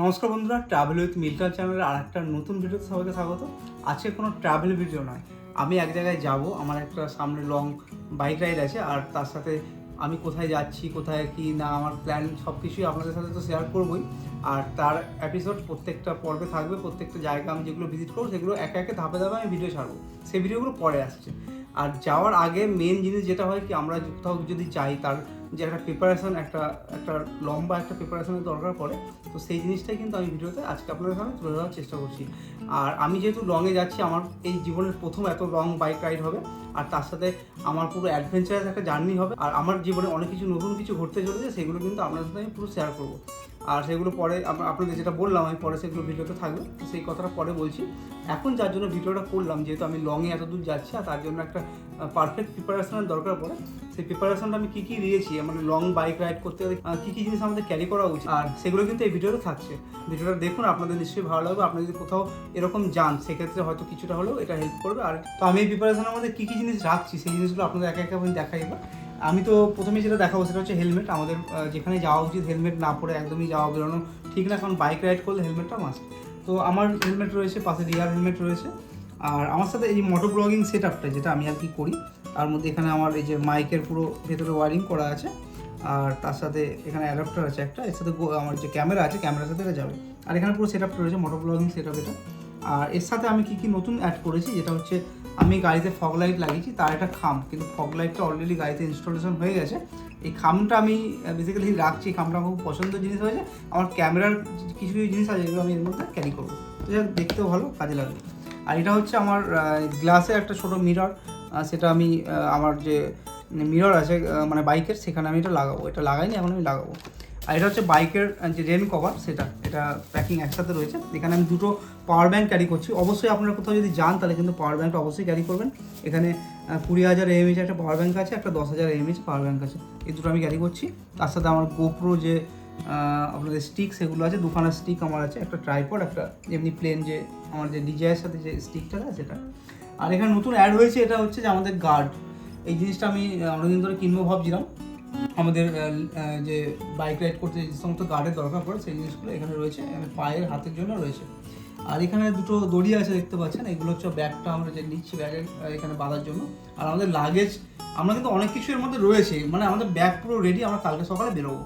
নমস্কার বন্ধুরা travel with milker চ্যানেলের আর একটা নতুন ভিডিওতে সবাইকে স্বাগত। আজকে কোনো ট্রাভেল ভিডিও নয়। আমি এক জায়গায় যাব, আমার একটা সামনে লং বাইক রাইড আছে, আর তার সাথে আমি কোথায় যাচ্ছি, কোথায় কি না, আমার প্ল্যান সব কিছুই আপনাদের সাথে তো শেয়ার করবই। আর তার এপিসোড প্রত্যেকটা পর্বে থাকবে, প্রত্যেকটা জায়গা আমি যেগুলো ভিজিট করব, সেগুলো একে একে ধাপে ধাপে আমি ভিডিও ছাড়বো। সেই ভিডিওগুলো পরে আসছে। আর যাওয়ার আগে মেন জিনিস যেটা হয় কি, আমরা কোথাও যদি যাই, তার যে একটা প্রিপারেশন একটা একটা লম্বা একটা প্রিপারেশনের দরকার পড়ে, তো সেই জিনিসটাই কিন্তু আমি ভিডিওতে আজকে আপনাদের সামনে তুলে ধরার চেষ্টা করছি। আর আমি যেহেতু লংয়ে যাচ্ছি, আমার এই জীবনের প্রথম এত লং বাইক রাইড হবে, আর তার সাথে আমার পুরো অ্যাডভেঞ্চারাস একটা জার্নি হবে, আর আমার জীবনে অনেক কিছু নতুন কিছু ঘটতে চলেছে, সেগুলো কিন্তু আপনাদের সাথে আমি পুরো শেয়ার করব। আর সেগুলো পরে আপনাদের যেটা বললাম, আমি পরে সেগুলো ভিডিওতে থাকবে সেই কথাটা পরে বলছি। এখন যার জন্য ভিডিওটা করলাম, যেহেতু আমি লংয়ে এত দূর যাচ্ছি, আর তার জন্য একটা পারফেক্ট প্রিপারেশনের দরকার পড়ে, সেই প্রিপারেশনটা আমি কী কী দিয়েছি মানে লং বাইক রাইড করতে গেলে কী কী জিনিস আমাদের ক্যারি করা উচিত, আর সেগুলো কিন্তু এই ভিডিওতে থাকছে। ভিডিওটা দেখুন, আপনাদের নিশ্চয়ই ভালো লাগবে, আপনি যদি কোথাও এরকম যান, সেক্ষেত্রে হয়তো কিছুটা হলেও এটা হেল্প করবে, আর তো আমি এই প্রিপারেশনের মধ্যে কী কী জিনিস রাখছি, সেই জিনিসগুলো আপনাদের একা একা আমি দেখাই এবার। আমি তো প্রথমে যেটা দেখাবো সেটা হচ্ছে হেলমেট আমাদের যেখানে যাওয়া উচিত হেলমেট না পরে একদমই যাওয়া বেরোনো ঠিক না, কারণ বাইক রাইড করলে হেলমেটটা মাস্ট তো আমার হেলমেট রয়েছে, পাশে রিয়ার হেলমেট রয়েছে। আর আমার সাথে এই মোটো ব্লগিং সেট আপটা যেটা আমি আর কি করি, তার মধ্যে এখানে আমার এই যে মাইকের পুরো ভেতরে ওয়ারিং করা আছে, আর তার সাথে এখানে অ্যাডাপ্টার আছে একটা, এর সাথে আমার যে ক্যামেরা আছে ক্যামেরার সাথে এটা যাবে। আর এখানে পুরো সেট আপটা রয়েছে মোটো ব্লগিং সেট আপ এটা। আর এর সাথে আমি কি কি নতুন অ্যাড করেছি, যেটা হচ্ছে আমি গাড়িতে ফগ লাইট লাগিয়েছি, তার একটা খাম, কিন্তু ফগ লাইটটা অলরেডি গাড়িতে ইনস্টলেশন হয়ে গেছে। এই খামটা আমি বেসিক্যালি রাখছি, খামটা আমার খুব পছন্দের জিনিস হয়েছে। আমার ক্যামেরার কিছু কিছু জিনিস আছে, যেগুলো আমি এর মধ্যে ক্যারি করব। দেখতেও ভালো, কাজে লাগবে। আর এটা হচ্ছে আমার গ্লাসের একটা ছোট মিরর সেটা আমি আমার যে মিরর আছে মানে বাইকের সেখানে আমি এটা লাগাবো। এটা লাগাইনি, এখন আমি লাগাবো। আর এটা হচ্ছে বাইকের যে রেন কভার, সেটা, এটা প্যাকিং একসাথে রয়েছে। এখানে আমি দুটো পাওয়ার ব্যাঙ্ক ক্যারি করছি। অবশ্যই আপনারা কোথাও যদি যান, তাহলে কিন্তু পাওয়ার ব্যাংকটা অবশ্যই ক্যারি করবেন। এখানে কুড়ি হাজার এমএইচ একটা পাওয়ার ব্যাঙ্ক আছে, একটা দশ হাজার এমএইচ পাওয়ার ব্যাঙ্ক আছে। এই দুটো আমি ক্যারি করছি। তার সাথে আমার গোপ্রো যে আপনাদের স্টিক সেগুলো আছে, দুখানা স্টিক আমার আছে, একটা ট্রাইপড একটা এমনি প্লেন যে, আমার যে ডিজাইয়ের সাথে যে স্টিকটা আছে, সেটা। আর এখানে নতুন অ্যাড হয়েছে, এটা হচ্ছে যে আমাদের গার্ড এই জিনিসটা আমি অনেকদিন ধরে কিনবো ভাবছিলাম। আমাদের যে বাইক রাইড করতে যে সমস্ত গার্ডের দরকার পড়ে, সেই জিনিসগুলো এখানে রয়েছে, এখানে পায়ের হাতের জন্য রয়েছে। আর এখানে দুটো দড়ি আছে দেখতে পাচ্ছেন, এগুলো হচ্ছে ব্যাগটা আমরা যে নিচ্ছি ব্যাগের এখানে বাঁধার জন্য। আর আমাদের লাগেজ আমরা কিন্তু অনেক কিছু এর মধ্যে রয়েছে মানে আমাদের ব্যাগ পুরো রেডি আমরা কালকে সকালে বেরোবো।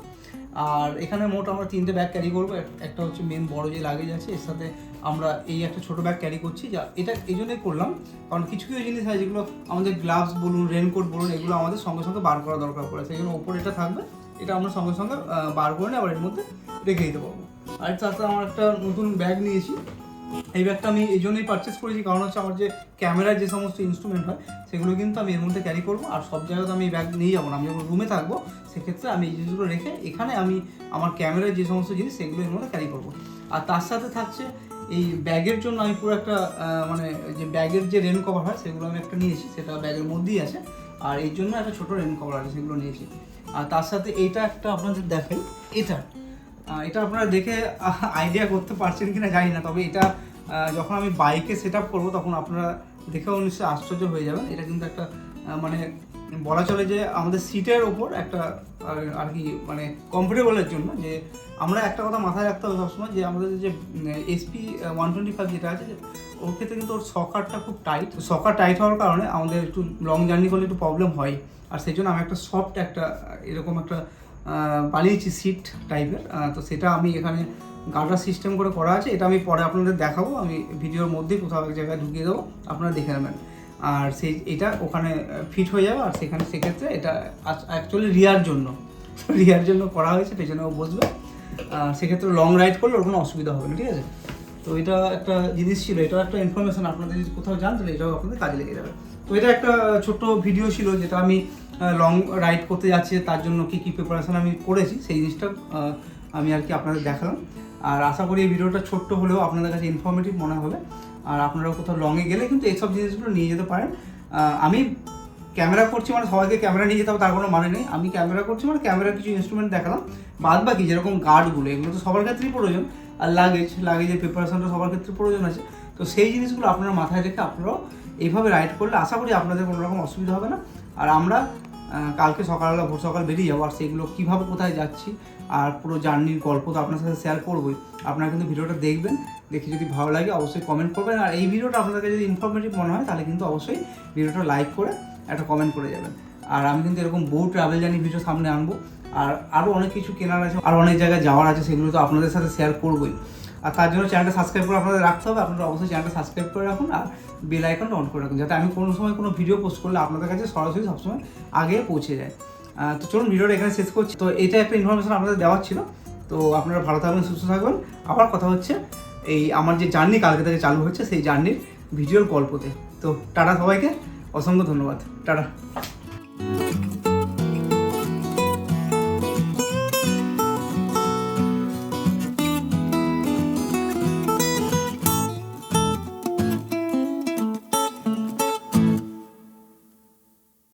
আর এখানে মোট আমরা তিনটে ব্যাগ ক্যারি করব। একটা হচ্ছে মেন বড় যে লাগেজ আছে, এর সাথে আমরা এই একটা ছোটো ব্যাগ ক্যারি করছি, যা এটা এই জন্যই করলাম। কারণ কিছু কিছু জিনিস হয় যেগুলো আমাদের গ্লাভস বলুন রেনকোট বলুন, এগুলো আমাদের সঙ্গে সঙ্গে বার করা দরকার পড়ে। সেই জন্য ওপরে এটা থাকবে, এটা আমরা সঙ্গে সঙ্গে বার করে নিয়ে আবার এর মধ্যে রেখে দিতে পারব। আর তার সাথে আমার একটা নতুন ব্যাগ নিয়েছি। এই ব্যাগটা আমি এই জন্যই পারচেস করেছি, কারণ হচ্ছে আমার যে ক্যামেরার যে সমস্ত ইনস্ট্রুমেন্ট হয়, সেগুলো কিন্তু আমি এর মধ্যে ক্যারি করব আর সব জায়গাতে আমি এই ব্যাগ নিয়ে যাব না। আমি যখন রুমে থাকব, সেক্ষেত্রে আমি এই জিনিসগুলো রেখে এখানে আমি আমার ক্যামেরার যে সমস্ত জিনিস, সেগুলো এর মধ্যে ক্যারি করব। আর তার সাথে থাকছে এই ব্যাগের জন্য আমি পুরো একটা মানে যে ব্যাগের যে রেন কভার হয়, সেগুলো আমি একটা নিয়েছি সেটা ব্যাগের মধ্যেই আছে। আর এই জন্য একটা ছোটো রেন কভার আছে, সেগুলো নিয়েছি আর তার সাথে এইটা একটা আপনাদের দেখেন এটা এটা আপনারা দেখে আইডিয়া করতে পারছেন কিনা জানি না, তবে এটা যখন আমি বাইকে সেট আপ করব, তখন আপনারা দেখেও নিশ্চয়ই আশ্চর্য হয়ে যাবেন। এটা কিন্তু একটা মানে বলা চলে যে আমাদের সিটের ওপর একটা আর- কি মানে কমফোর্টেবলের জন্য যে আমরা একটা কথা মাথায় রাখতে হবে সবসময় যে আমাদের যে এসপি ওয়ান টোয়েন্টি ফাইভ যেটা আছে ওর ক্ষেত্রে কিন্তু ওর সকারটা খুব টাইট সকার টাইট হওয়ার কারণে আমাদের একটু লং জার্নি করলে একটু প্রবলেম হয়। আর সেই জন্য আমি একটা সফট একটা এরকম একটা বানিয়েছি সিট টাইপের তো সেটা আমি এখানে গার্ডার সিস্টেম করে করা আছে। এটা আমি পরে আপনাদের দেখাবো। আমি ভিডিওর মধ্যেই কোথাও এক জায়গায় ঢুকিয়ে দেবো। আপনারা দেখে নেবেন। আর সেই এটা ওখানে ফিট হয়ে যাবে। আর সেখানে সেক্ষেত্রে এটা অ্যাকচুয়ালি রিয়ার জন্য। রিয়ার জন্য করা হয়েছে। পেছনে ও বসবে। আর সেক্ষেত্রে লং রাইড করলে ওর কোনো অসুবিধা হবে না, ঠিক আছে? তো এটা একটা জিনিস ছিল। এটাও একটা ইনফরমেশন আপনাদের যদি কোথাও জান তাহলে এটাও আপনাদের কাজে লেগে যাবে। তো এটা একটা ছোট্ট ভিডিও ছিল যেটা আমি লং রাইড করতে যাচ্ছে, তার জন্য কী কী প্রিপারেশান আমি করেছি, সেই জিনিসটা আমি আর কি আপনাদের দেখালাম। আর আশা করি এই ভিডিওটা ছোট্ট হলেও আপনাদের কাছে ইনফরমেটিভ মনে হবে। আর আপনারা কোথাও লংয়ে গেলে কিন্তু এইসব জিনিসগুলো নিয়ে যেতে পারেন। আমি ক্যামেরা করছি মানে সবাইকে ক্যামেরা নিয়ে যেতে হবে, তার কোনো মানে নেই। আমি ক্যামেরা করছি মানে ক্যামেরার কিছু ইনস্ট্রুমেন্ট দেখালাম। বাদ বাকি যেরকম গার্ডগুলো এগুলো তো সবার ক্ষেত্রেই প্রয়োজন। আর লাগেজ লাগেজের প্রিপারেশনটা সবার ক্ষেত্রে প্রয়োজন আছে। তো সেই জিনিসগুলো আপনারা মাথায় রেখে আপনারাও এইভাবে রাইড করলে আশা করি আপনাদের কোনো রকম অসুবিধা হবে না। আর আমরা কালকে সকালবেলা ভোর সকাল বেরিয়ে যাব। আর সেগুলো কীভাবে কোথায় যাচ্ছি আর পুরো জার্নির গল্প তো আপনার সাথে শেয়ার করবোই। আপনারা কিন্তু ভিডিওটা দেখবেন, দেখে যদি ভালো লাগে অবশ্যই কমেন্ট করবেন। আর এই ভিডিওটা আপনাদেরকে যদি ইনফরমেটিভ মনে হয়, তাহলে কিন্তু অবশ্যই ভিডিওটা লাইক করে একটা কমেন্ট করে যাবেন। আর আমি কিন্তু এরকম বহু ট্রাভেল জার্নি ভিডিও সামনে আনব। আর আরও অনেক কিছু কেনার আছে, আর অনেক জায়গায় যাওয়ার আছে, সেগুলো তো আপনাদের সাথে শেয়ার করবোই। আর তার জন্য চ্যানেলটা সাবস্ক্রাইব করে আপনাদের রাখতে হবে। আপনারা অবশ্যই চ্যানেলটা সাবস্ক্রাইব করে রাখুন আর বেল আইকনটা অন করে রাখুন, যাতে আমি কোনো সময় কোনো ভিডিও পোস্ট করলে আপনাদের কাছে সরাসরি সবসময় আগে পৌঁছে যায়। তো চলুন ভিডিওটা এখানে শেষ করছি। তো এটা একটা ইনফরমেশন আপনাদের দেওয়ার ছিল। তো আপনারা ভালো থাকবেন, সুস্থ থাকবেন। আবার কথা হচ্ছে এই আমার যে জার্নি কালকে থেকে চালু হচ্ছে, সেই জার্নির ভিডিওর গল্পতে। তো টাটা সবাইকে, অসংখ্য ধন্যবাদ। টাটা।